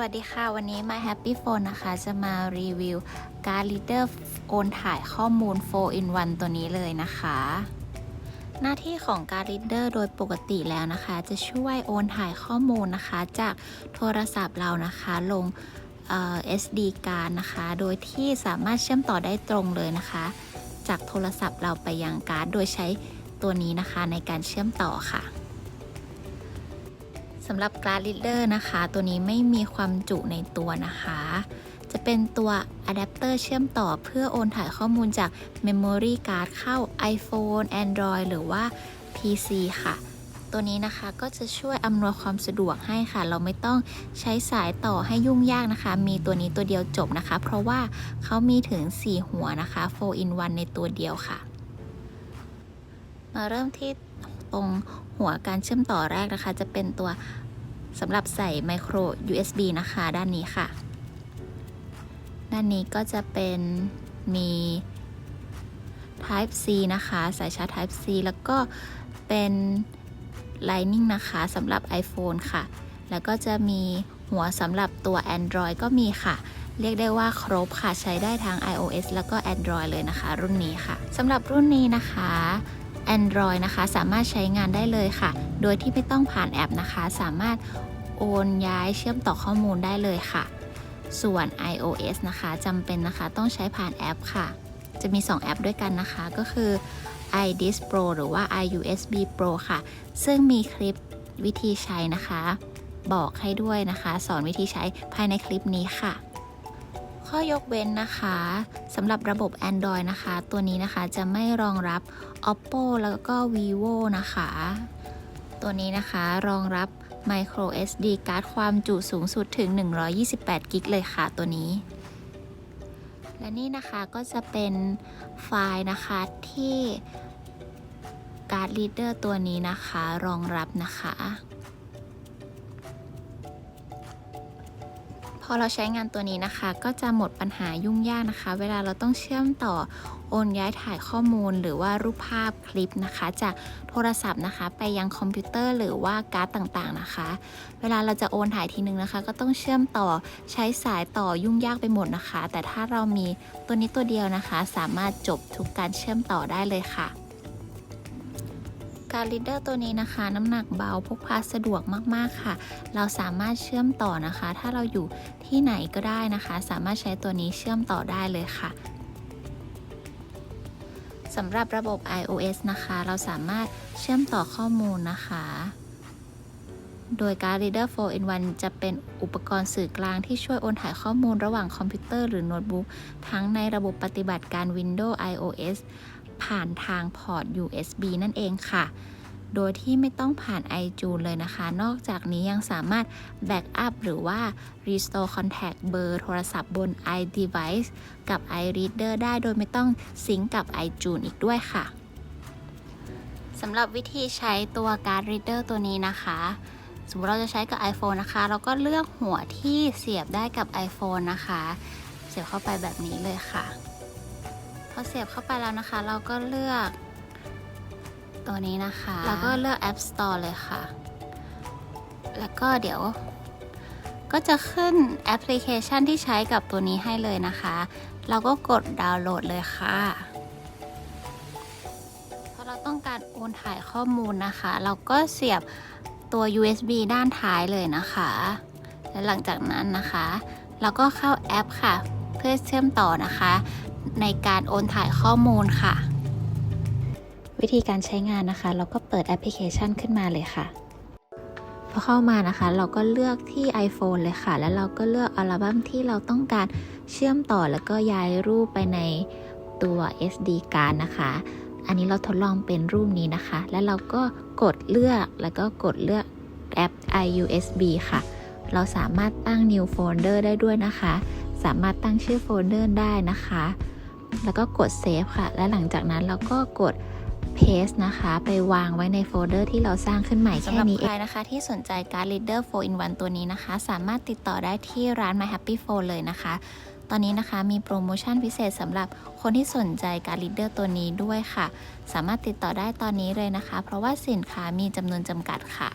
สวัสดีค่ะ วันนี้ My Happy Phone นะคะ จะมารีวิวการ Reader โอนถ่ายข้อมูล 4 in 1 ตัวนี้เลยนะคะ หน้าที่ของการ Reader โดยปกติแล้วนะคะ จะช่วยโอนถ่ายข้อมูลนะคะ จากโทรศัพท์เรานะคะลงเอ่อ SD การนะคะ โดยที่สามารถเชื่อมต่อได้ตรงเลยนะคะ จากโทรศัพท์เราไปยังการ์ดโดยใช้ตัวนี้นะคะในการเชื่อมต่อค่ะ สำหรับ Glass Reader นะคะ ตัวนี้ไม่มีความจุในตัวนะคะ จะเป็นตัวอะแดปเตอร์เชื่อมต่อเพื่อโอนถ่ายข้อมูลจาก Memory Card เข้า iPhone Android หรือว่า PC ค่ะ ตัวนี้นะคะก็จะช่วยอำนวยความสะดวกให้ค่ะ เราไม่ต้องใช้สายต่อให้ยุ่งยากนะคะ มีตัวนี้ตัวเดียวจบนะคะ เพราะว่าเขามีถึง 4 หัวนะคะ 4 in 1 ในตัวเดียวค่ะ มาเริ่มที่ ตรงหัวการเชื่อมต่อแรกนะคะ จะเป็นตัวสำหรับใส่ micro USB นะคะ ด้านนี้ค่ะ ด้านนี้ก็จะเป็นมี Type C นะคะ สายชาร์จ Type C แล้วก็เป็น Lightning นะคะสำหรับ iPhone ค่ะ แล้วก็จะมีหัวสำหรับตัว Android ก็มีค่ะ เรียกได้ว่าครบค่ะ ใช้ได้ทั้ง iOS แล้วก็ Android เลยนะคะ รุ่นนี้ค่ะสำหรับรุ่นนี้นะคะ Android นะคะ สามารถใช้งานได้เลยค่ะ โดยที่ไม่ต้องผ่านแอปนะคะ สามารถโอนย้ายเชื่อมต่อข้อมูลได้เลยค่ะ ส่วน iOS นะคะจำเป็นนะคะต้องใช้ผ่านแอปค่ะ จะมี 2 แอปด้วยกันนะคะ ก็คือ iDis Pro หรือว่า iUSB Pro ค่ะ ซึ่งมีคลิปวิธีใช้นะคะ บอกให้ด้วยนะคะ สอนวิธีใช้ภายในคลิปนี้ค่ะ ข้อยกเว้นนะคะสำหรับระบบ Android นะคะ ตัวนี้นะคะจะไม่รองรับ Oppo แล้วก็ vivo นะคะ ตัวนี้นะคะรองรับ micro SD card ความจุสูงสุดถึง 128กิกเลยค่ะตัวนี้ และนี่นะคะก็จะเป็นไฟล์นะคะที่การ์ด reader ตัวนี้นะคะ รองรับนะคะ อเราใช้งานตัวนี้นะคะ ก็จะหมดปัญหายุ่งยากนะคะ เวลาเราต้องเชื่อมต่อโอนย้ายถ่ายข้อมูล หรือว่ารูปภาพคลิปนะคะ จากโทรศัพท์นะคะ ไปยังคอมพิวเตอร์หรือว่าการ์ดต่างๆนะคะ เวลาเราจะโอนถ่ายทีนึงนะคะ ก็ต้องเชื่อมต่อใช้สายต่อยุ่งยากไปหมดนะคะ แต่ถ้าเรามีตัวนี้ตัวเดียวนะคะ สามารถจบทุกการเชื่อมต่อได้เลยค่ะ การลีดเดอร์ตัวนี้นะคะ น้ำหนักเบาพกพาสะดวกมากๆค่ะ เราสามารถเชื่อมต่อนะคะ ถ้าเราอยู่ที่ไหนก็ได้นะคะ สามารถใช้ตัวนี้เชื่อมต่อได้เลยค่ะสำหรับระบบ iOS นะคะ เราสามารถเชื่อมต่อข้อมูลนะคะ โดยการ Reader 4 in 1จะเป็นอุปกรณ์สื่อกลางที่ช่วยโอนถ่ายข้อมูลระหว่างคอมพิวเตอร์หรือโน้ตบุ๊กทั้งในระบบปฏิบัติการ Windows iOS ผ่านทางพอร์ต USB นั่นเองค่ะ โดยที่ไม่ต้องผ่าน iTunes เลยนะคะ นอกจากนี้ยังสามารถ Backup หรือว่า Restore Contact เบอร์โทรศัพท์บน iDevice กับ iReader ได้โดยไม่ต้องซิงกับ iTunes อีกด้วยค่ะสำหรับวิธีใช้ตัวการ์ด Reader ตัวนี้นะคะ สมมติเราจะใช้กับ iPhone นะคะ เราก็เลือกหัวที่เสียบได้กับ iPhone นะคะ เสียบเข้าไปแบบนี้เลยค่ะ อเสียบเข้าไปแล้วนะคะ เราก็เลือกตัวนี้นะคะ แล้วก็เลือก App Store เลยค่ะ แล้วก็เดี๋ยวก็จะขึ้นแอปพลิเคชันที่ใช้กับตัวนี้ให้เลยนะคะ เราก็กดดาวน์โหลดเลยค่ะ พอเราต้องการโอนถ่ายข้อมูลนะคะ เราก็เสียบตัว USB ด้านท้ายเลยนะคะ และหลังจากนั้นนะคะ เราก็เข้าแอปค่ะ เพื่อเชื่อมต่อนะคะ ในการโอนถ่ายข้อมูลค่ะ วิธีการใช้งานนะคะ เราก็เปิดแอปพลิเคชันขึ้นมาเลยค่ะพอเข้ามานะคะ เราก็เลือกที่ iPhone เลยค่ะ แล้วเราก็เลือกอัลบั้มที่เราต้องการเชื่อมต่อแล้วก็ย้ายรูปไปในตัว SD card นะคะ อันนี้เราทดลองเป็นรูปนี้นะคะ แล้วเราก็กดเลือกแล้วก็กดเลือกแอป iUSB ค่ะ เราสามารถตั้ง new folder ได้ด้วยนะคะ สามารถตั้งชื่อโฟลเดอร์ได้นะคะ แล้วก็กด save ค่ะ และหลังจากนั้นเราก็กด paste นะคะ ไปวางไว้ในโฟลเดอร์ที่เราสร้างขึ้นใหม่แค่นี้เองสำหรับใครนะคะ ที่สนใจการ Reader 4 in 1 ตัวนี้นะคะ สามารถติดต่อได้ที่ร้าน My Happy Phone เลยนะคะ ตอนนี้นะคะมีโปรโมชั่นพิเศษสำหรับคนที่สนใจการ Reader ตัวนี้ด้วยค่ะ สามารถติดต่อได้ตอนนี้เลยนะคะ เพราะว่าสินค้ามีจำนวนจำกัดค่ะ